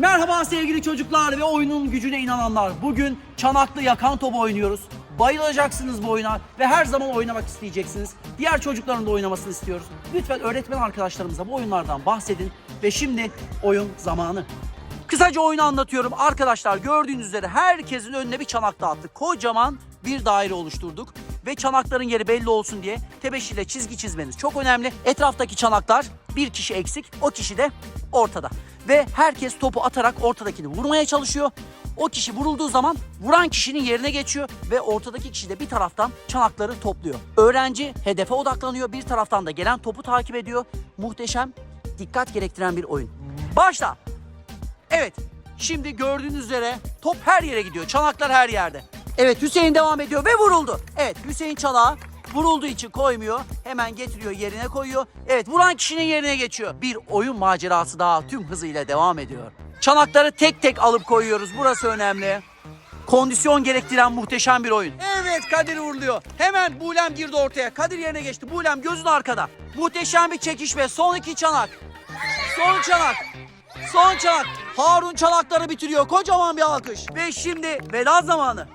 Merhaba sevgili çocuklar ve oyunun gücüne inananlar. Bugün çanaklı yakan top oynuyoruz. Bayılacaksınız bu oyuna ve her zaman oynamak isteyeceksiniz. Diğer çocukların da oynamasını istiyoruz. Lütfen öğretmen arkadaşlarımıza bu oyunlardan bahsedin ve şimdi oyun zamanı. Kısaca oyunu anlatıyorum. Arkadaşlar gördüğünüz üzere herkesin önüne bir çanak dağıttık. Kocaman bir daire oluşturduk. Ve çanakların yeri belli olsun diye tebeşirle çizgi çizmeniz çok önemli. Etraftaki çanaklar bir kişi eksik, o kişi de ortada. Ve herkes topu atarak ortadakini vurmaya çalışıyor. O kişi vurulduğu zaman vuran kişinin yerine geçiyor ve ortadaki kişi de bir taraftan çanakları topluyor. Öğrenci hedefe odaklanıyor, bir taraftan da gelen topu takip ediyor. Muhteşem, dikkat gerektiren bir oyun. Başla! Evet. Şimdi gördüğünüz üzere top her yere gidiyor. Çanaklar her yerde. Evet Hüseyin devam ediyor ve vuruldu. Evet Hüseyin çanağı vurulduğu için koymuyor. Hemen getiriyor yerine koyuyor. Evet vuran kişinin yerine geçiyor. Bir oyun macerası daha tüm hızıyla devam ediyor. Çanakları tek tek alıp koyuyoruz. Burası önemli. Kondisyon gerektiren muhteşem bir oyun. Evet Kadir vuruluyor. Hemen Bulem girdi ortaya. Kadir yerine geçti. Bulem gözün arkada. Muhteşem bir çekişme. Son iki çanak. Son çanak. Son çanak. Harun çanakları bitiriyor. Kocaman bir alkış. Ve şimdi veda zamanı.